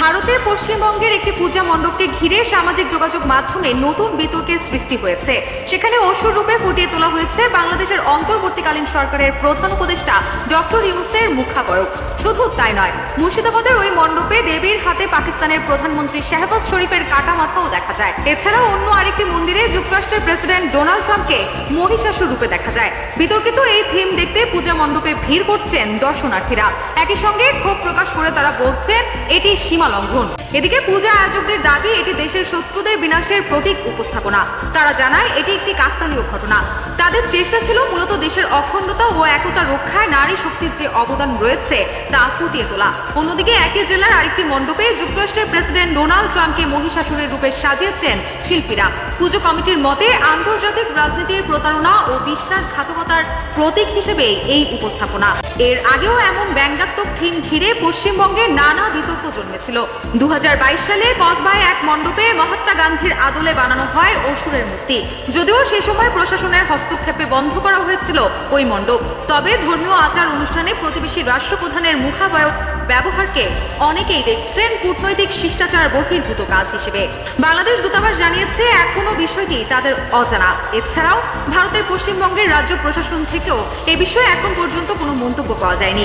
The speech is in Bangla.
ভারতের পশ্চিমবঙ্গের একটি পূজা মণ্ডপকে ঘিরে সামাজিক যোগাযোগ মাধ্যমে নতুন বিতর্কের সৃষ্টি হয়েছে। সেখানে অসুর রূপে ফুটিয়ে তোলা হয়েছে বাংলাদেশের অন্তর্বর্তীকালীন সরকারের প্রধান উপদেষ্টা ডক্টর ইউনুসের মুখাবয়ব। শুধু তাই নয়, মুর্শিদাবাদের ওই মণ্ডপে দেবীর হাতে পাকিস্তানের প্রধানমন্ত্রী শাহবাজ শরীফের কাটা মাথাও দেখা যায়। এছাড়াও অন্য আরেকটি মন্দিরে যুক্তরাষ্ট্রের প্রেসিডেন্ট ডোনাল্ড ট্রাম্পকে মহিষাসুর রূপে দেখা যায়। বিতর্কিত এই থিম দেখতে পূজা মণ্ডপে ভিড় করছেন দর্শনার্থীরা। একই সঙ্গে ক্ষোভ প্রকাশ করে তারা বলছেন, এটি সীমা লঙ্ঘন। এদিকে পূজা আয়োজকদের দাবি, এটি দেশের শত্রুদের বিনাশের প্রতীক উপস্থাপনা। তারা জানায়, এটি একটি কাকতালীয় ঘটনা। তাদের চেষ্টা ছিল মূলত দেশের অখণ্ডতা ও একতা রক্ষায় নারী শক্তির যে অবদান রয়েছে, তা ফুটিয়ে তোলা। অন্যদিকে একই জেলার আরেকটি মণ্ডপে যুক্তরাষ্ট্রের প্রেসিডেন্ট ডোনাল্ড ট্রাম্পকে মহিষাসুরের রূপে সাজিয়েছেন শিল্পীরা। পুজো কমিটির মতে, আন্তর্জাতিক রাজনীতির প্রতারণা ও বিশ্বাসঘাতকতার প্রতীক হিসেবে এই উপস্থাপনা। এর আগেও এমন ব্যঙ্গাত্মক থিম ঘিরে পশ্চিমবঙ্গে নানা বিতর্ক জন্মেছিল দু সালে কসবায় এক মণ্ডপে মহাত্মা গান্ধীর আদলে বানানো হয় অসুরের মূর্তি। যদিও সে সময় প্রশাসনের হস্তক্ষেপে বন্ধ করা হয়েছিল ওই মণ্ডপ। তবে ধর্মীয় আচার অনুষ্ঠানে প্রতিবেশী রাষ্ট্রপ্রধানের মুখাবয়ব ব্যবহারকে অনেকেই দেখছেন কূটনৈতিক শিষ্টাচার বহির্ভূত কাজ হিসেবে। বাংলাদেশ দূতাবাস জানিয়েছে এখনও বিষয়টি তাদের অজানা। এছাড়াও ভারতের পশ্চিমবঙ্গের রাজ্য প্রশাসন থেকেও এ বিষয়ে এখন পর্যন্ত কোনো মন্তব্য পাওয়া যায়নি।